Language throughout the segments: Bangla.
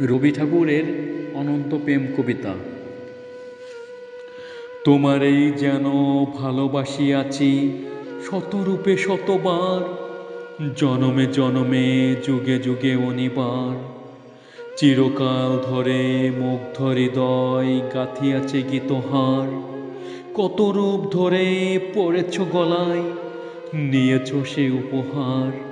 রবি ঠাকুরের অনন্ত প্রেম কবিতা। তোমারেই যেন ভালোবাসি আছি, শতরূপে শতবার, জনমে জনমে, যুগে যুগে অনিবার। চিরকাল ধরে মুগ্ধ হৃদয় গাথিয়াছে গীতহার। কত রূপ ধরে পড়েছ গলায়, নিয়েছ সে উপহার।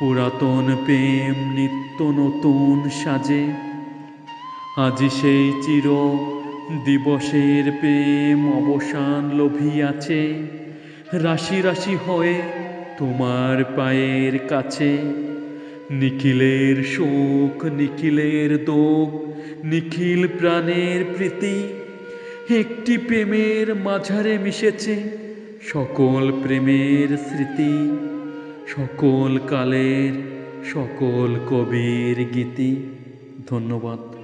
পুরাতন প্রেম নিত্য নতুন সাজে। আজি সেই চির দিবসের প্রেম অবসান লোভিয়াছে। রাশি রাশি হয়ে তোমার পায়ের কাছে। নিখিলের শোক, নিখিলের দোক, নিখিল প্রাণের প্রীতি একটি প্রেমের মাঝারে মিশেছে। সকল প্রেমের স্মৃতি সকল কালের সকল কবির গীতি। ধন্যবাদ।